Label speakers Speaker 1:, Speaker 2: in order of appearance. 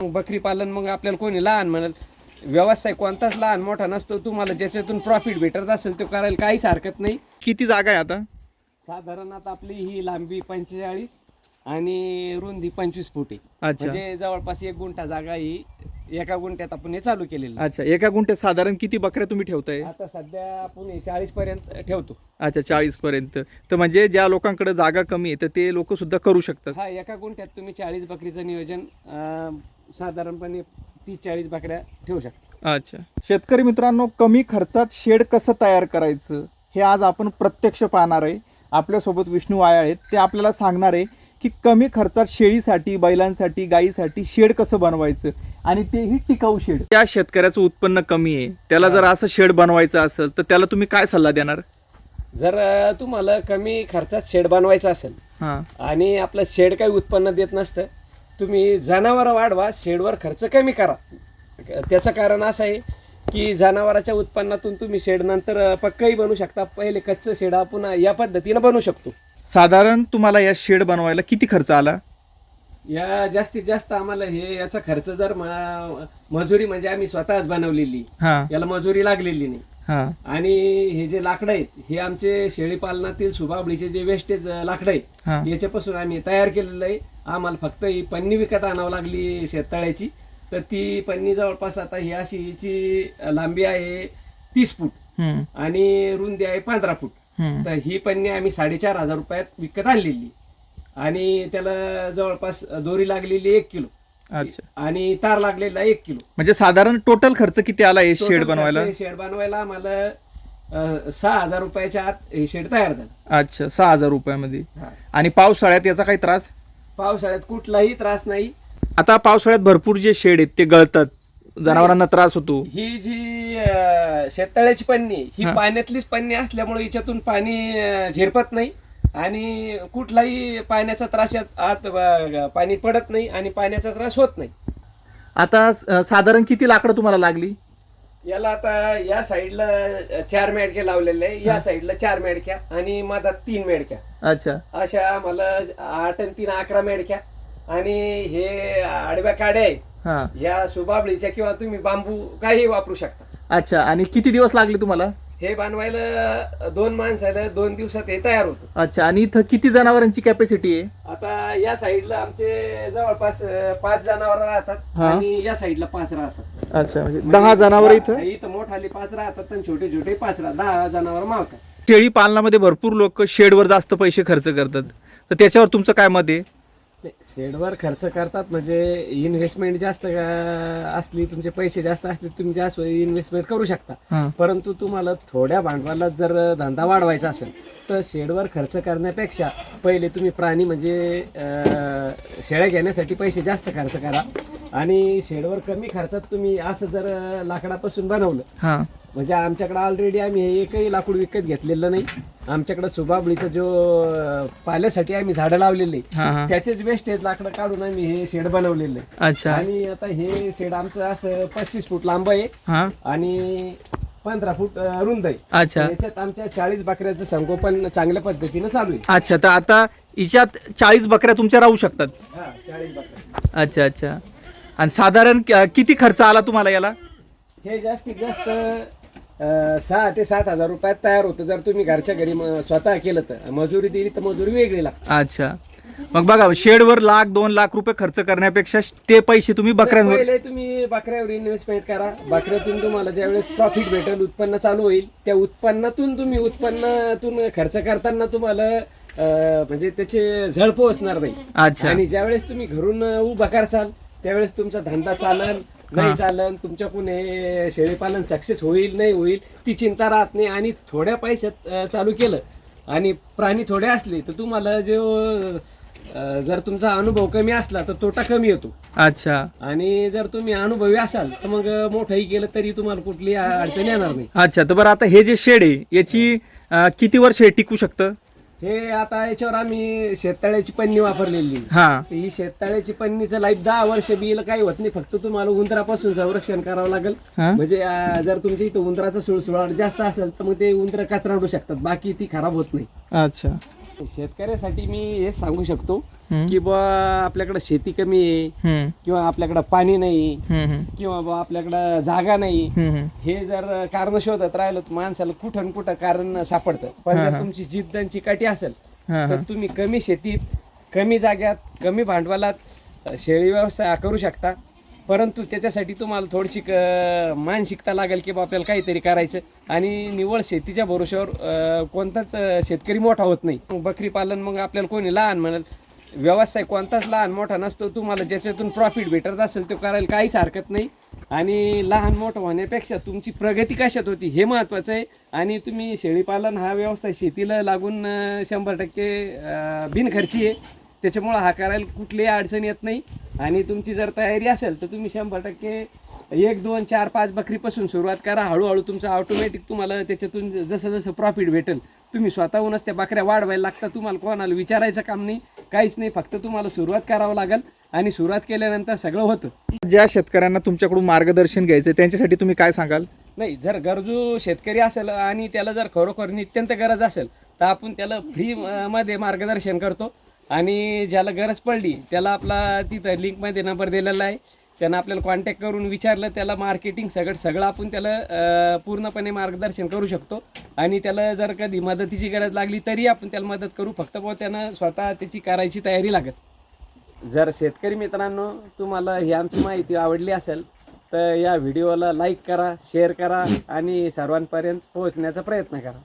Speaker 1: बकरी पालन मग आपल्याला कोणी लहान म्हणत व्यवसाय कोणताच लहान मोठा नसतो तुम्हाला ज्याच्यातून प्रॉफिट भेटत असेल तो करायला काहीच हरकत नाही.
Speaker 2: किती जागा आहे आता?
Speaker 1: साधारण आता आपली ही लांबी पंचेचाळीस आणि रुंदी पंचवीस फूट आहे.
Speaker 2: अच्छा.
Speaker 1: म्हणजे जवळपास एक गुंठा जागा ही. एका गुंठ्यात आपण हे चालू केलेलं आहे.
Speaker 2: अच्छा एका गुंठ्यात साधारण किती बकऱ्या तुम्ही ठेवताय?
Speaker 1: आता सध्या आपण चाळीस पर्यंत ठेवतो.
Speaker 2: अच्छा चाळीस पर्यंत. तर म्हणजे ज्या लोकांकडे जागा कमी आहे तर ते लोक सुद्धा करू शकतात.
Speaker 1: हा एका गुंठ्यात तुम्ही चाळीस बकरीचं नियोजन अं, साधारणपणे तीस चाळीस बकऱ्या ठेवू शकता.
Speaker 2: अच्छा. शेतकरी मित्रांनो कमी खर्चात शेड कसं तयार करायचं हे आज आपण प्रत्यक्ष पाहणार आहे. आपल्यासोबत विष्णू आया आहेत. ते आपल्याला सांगणार आहे की कमी खर्चात शेळीसाठी बैलांसाठी गायीसाठी शेड कसं बनवायचं? आणि तेही टिकाऊ शेड. त्या शेतकऱ्याचं उत्पन्न कमी आहे. त्याला जर असं शेड बनवायचं असेल तर त्याला तुम्ही काय सल्ला देणार?
Speaker 1: जर तुम्हाला कमी खर्चात शेड बनवायचं असेल
Speaker 2: हां.
Speaker 1: आणि आपलं शेड काही उत्पन्न देत नसतं तुम्ही जनावरं वाढवा शेडवर खर्च कमी करा. त्याचं कारण असं आहे की जनावराच्या उत्पन्नातून तुम्ही शेड नंतर पक्कही बनवू शकता. पहिले कच्चं शेड आपण या पद्धतीनं बनवू शकतो.
Speaker 2: साधारण तुम्हाला या शेड बनवायला किती खर्च आला?
Speaker 1: या जास्तीत जास्त आम्हाला हे याचा खर्च जर म- मजुरी म्हणजे आम्ही स्वतःच बनवलेली
Speaker 2: हां.
Speaker 1: याला मजुरी लागलेली नाही.
Speaker 2: हां.
Speaker 1: आणि हे जे लाकडं आहेत हे आमचे शेळी पालनातील सुबाबळीचे जे वेस्टेज लाकडं आहेत
Speaker 2: हां.
Speaker 1: याच्यापासून आम्ही तयार केलेलं आहे. आम्हाला फक्त ही पन्नी विकत आणावं लागली शेततळ्याची. तर ती पन्नी जवळपास आता ही अशी हिची लांबी आहे तीस फूट
Speaker 2: हम्म,
Speaker 1: आणि रुंदी आहे पंधरा फूट.
Speaker 2: हम्म.
Speaker 1: तर ही पन्नी आम्ही साडेचार हजार रुपयात विकत आणलेली. आणि त्याला जवळपास दोरी लागलेली एक किलो.
Speaker 2: अच्छा.
Speaker 1: आणि तार लागलेला एक किलो.
Speaker 2: म्हणजे साधारण टोटल खर्च किती आला हे शेड बनवायला?
Speaker 1: शेड बनवायला आम्हाला अं, सहा हजार रुपयाच्या आत हे शेड तयार झालं.
Speaker 2: अच्छा सहा हजार रुपयामध्ये.
Speaker 1: हा.
Speaker 2: आणि पावसाळ्यात याचा काही त्रास?
Speaker 1: पावसाळ्यात कुठलाही त्रास नाही.
Speaker 2: आता पावसाळ्यात भरपूर जे शेड आहेत ते गळतात. जनावरांना त्रास होतो.
Speaker 1: ही जी अं, शेततळ्याची पन्नी ही. पाण्यातलीच पन्नी असल्यामुळे याच्यातून पाणी अं, झिरपत नाही. आणि कुठलाही पाण्याचा त्रास आत पाणी पडत नाही आणि पाण्याचा त्रास होत नाही.
Speaker 2: आता साधारण किती लाकडं तुम्हाला लागली?
Speaker 1: याला आता या साईडला चार मेडक्या लावलेल्या आहे. या साईडला चार मेडक्या आणि मधात तीन मेडक्या.
Speaker 2: अच्छा.
Speaker 1: अशा आम्हाला आठ आणि तीन अकरा मेडक्या. आणि हे आडव्या काड्या आहेत
Speaker 2: हा.
Speaker 1: या सुबाबळीच्या किंवा तुम्ही बांबू काही वापरू शकता.
Speaker 2: अच्छा. आणि किती दिवस लागले तुम्हाला?
Speaker 1: हे बनवायला दोन माणसाला दोन दिवसात हे तयार होतं.
Speaker 2: अच्छा आणि इथं किती जनावरांची कॅपॅसिटी आहे?
Speaker 1: आता या साईडला आमचे जवळपास अं, पाच जनावर राहतात
Speaker 2: हा.
Speaker 1: आणि या साईडला पाच राहतात.
Speaker 2: अच्छा म्हणजे दहा जनावर इथं?
Speaker 1: इथं मोठाले पाच राहतात आणि छोटे छोटे पाच राहतात. दहा जनावर मावतात.
Speaker 2: शेळी पालनामध्ये भरपूर लोक शेडवर जास्त पैसे खर्च करतात. तर त्याच्यावर तुमचं काय मत आहे?
Speaker 1: शेडवर खर्च करतात म्हणजे इन्व्हेस्टमेंट जास्त असली तुमचे पैसे जास्त असले तुम्ही जास्त इन्व्हेस्टमेंट करू शकता. परंतु तुम्हाला थोड्या भांडवलात जर धंदा वाढवायचा असेल तर शेडवर खर्च करण्यापेक्षा पहिले तुम्ही प्राणी म्हणजे शेळ्या घेण्यासाठी पैसे जास्त खर्च करा. आणि शेडवर कमी खर्चात तुम्ही असं जर लाकडापासून बनवलं
Speaker 2: हा.
Speaker 1: म्हणजे आमच्याकडे ऑलरेडी आम्ही हे एकही लाकूड विकत घेतलेलं नाही. आमच्याकडे सुबाबळीचं जो पाल्यासाठी आम्ही झाडं लावलेले त्याचेच वेस्टेज लाकडं काढून आम्ही हे शेड बनवलेलं
Speaker 2: अच्छा.
Speaker 1: आणि आता हे शेड आमचं असं पस्तीस फूट लांब आहे
Speaker 2: हा.
Speaker 1: आणि पंधरा फूट रुंद आहे.
Speaker 2: अच्छा.
Speaker 1: याच्यात आमच्या चाळीस बकऱ्याचं संगोपन चांगल्या पद्धतीनं चालू आहे.
Speaker 2: अच्छा तर आता हिच्यात चाळीस बकऱ्या तुमच्या राहू शकतात?
Speaker 1: हा चाळीस बकऱ्या.
Speaker 2: अच्छा अच्छा. आणि साधारण क- किती खर्च आला तुम्हाला याला?
Speaker 1: हे जास्तीत जास्त अं, सहा ते सात हजार रुपयात तयार होतं. जर तुम्ही घरच्या घरी म- स्वतः केलं तर. मजुरी दिली तर मजुरी वेगळी लागते.
Speaker 2: अच्छा. मग बघा शेडवर लाख दोन लाख रुपये खर्च करण्यापेक्षा ते पैसे तुम्ही बकऱ्यांवर
Speaker 1: पहिले तुम्ही बकऱ्यावर इन्व्हेस्टमेंट करा. बकऱ्यातून तुम्हाला ज्यावेळेस प्रॉफिट भेटेल उत्पन्न चालू होईल. त्या उत्पन्नातून तुम्ही उत्पन्नातून खर्च करताना तुम्हाला अं, म्हणजे त्याचे झळ पोहोचणार नाही.
Speaker 2: अच्छा.
Speaker 1: आणि ज्यावेळेस तुम्ही घरून उभा करसाल त्यावेळेस तुमचा धंदा चालन नाही चालन तुमच्याकडून हे शेळीपालन सक्सेस होईल नाही होईल ती चिंता राहत नाही. आणि थोड्या पैशात अं, चालू केलं आणि प्राणी थोडे असले तर तुम्हाला जो अं, जर तुमचा अनुभव कमी असला तर तोटा कमी येतो.
Speaker 2: अच्छा.
Speaker 1: आणि जर तुम्ही अनुभवी असाल तर मग मोठंही केलं तरी तुम्हाला कुठली अडचण येणार नाही.
Speaker 2: अच्छा तर बरं आता हे जे शेड आहे याची अं, किती वर्ष हे टिकू शकतं?
Speaker 1: हे आता याच्यावर आम्ही शेततळ्याची पन्नी वापरलेली.
Speaker 2: हा.
Speaker 1: ही शेततळ्याची पन्नीचं लाईफ दहा वर्ष बिल काही होत नाही. फक्त तुम्हाला उंदरापासून संरक्षण करावं लागेल.
Speaker 2: हा?
Speaker 1: म्हणजे अं, जर तुमच्या इथं उंदराचा सुळसुळाट जास्त असेल तर मग ते उंदर कचराडू शकतात. बाकी ती खराब होत नाही.
Speaker 2: अच्छा.
Speaker 1: शेतकऱ्यासाठी मी हेच सांगू शकतो. की बा आपल्याकडे शेती कमी आहे किंवा आपल्याकडे पाणी नाही किंवा बा आपल्याकडं जागा नाही. हे जर कारण शोधत राहिलं तर माणसाला कुठं कुठं कारण सापडतं. पण जर. तुमची जिद्द आणि चिकाटी असेल तर. तुम्ही कमी शेतीत कमी जाग्यात कमी भांडवलात शेळी व्यवसाय करू शकता. परंतु त्याच्यासाठी तुम्हाला थोडीशी मानसिकता लागेल की बा आपल्याला काहीतरी करायचं. आणि निव्वळ शेतीच्या भरोश्यावर कोणताच शेतकरी मोठा होत नाही. बकरी पालन मग आपल्याला कोणी लहान म्हणत व्यवसाय कोणताच लहान मोठा नसतो. तुम्हाला ज्याच्यातून प्रॉफिट भेटत असेल तो करायला काहीच हरकत नाही. आणि लहान मोठं होण्यापेक्षा तुमची प्रगती कशात होती हे महत्त्वाचं आहे. आणि तुम्ही शेळीपालन हा व्यवसाय शेतीला लागून शंभर टक्के बिनखर्ची आहे. त्याच्यामुळं हा करायला कुठलीही अडचण येत नाही. आणि तुमची जर तयारी असेल तर तुम्ही शंभर टक्के एक दोन चार पाच बकरीपासून सुरुवात करा. हळूहळू तुमचं ऑटोमॅटिक तुम्हाला त्याच्यातून जसं जसं प्रॉफिट भेटेल तुम्ही स्वतःहूनच त्या बकऱ्या वाढवायला लागता. तुम्हाला कोणाला विचारायचं काम नाही काहीच नाही. फक्त तुम्हाला सुरुवात करावं लागेल आणि सुरुवात केल्यानंतर सगळं होतं.
Speaker 2: ज्या शेतकऱ्यांना तुमच्याकडून मार्गदर्शन घ्यायचं त्यांच्यासाठी तुम्ही काय सांगाल?
Speaker 1: नाही जर गरजू शेतकरी असेल आणि त्याला जर खरोखर नित्यंत गरज असेल तर आपण त्याला फ्री मध्ये मार्गदर्शन करतो. आणि ज्याला गरज पडली त्याला आपला तिथं लिंकमध्ये नंबर दिलेला आहे. त्यानं आपल्याला कॉन्टॅक्ट करून विचारलं त्याला मार्केटिंग सगळं सगळं आपण त्याला पूर्णपणे मार्गदर्शन करू शकतो. आणि त्याला जर कधी मदतीची गरज लागली तरी आपण त्याला मदत करू. फक्त बुवा त्यानं स्वतः त्याची करायची तयारी लागत जर शेतकरी मित्रांनो तुम्हाला ही आमची माहिती आवडली असेल तर या व्हिडिओला लाईक करा शेअर करा आणि सर्वांपर्यंत पोहोचण्याचा प्रयत्न करा.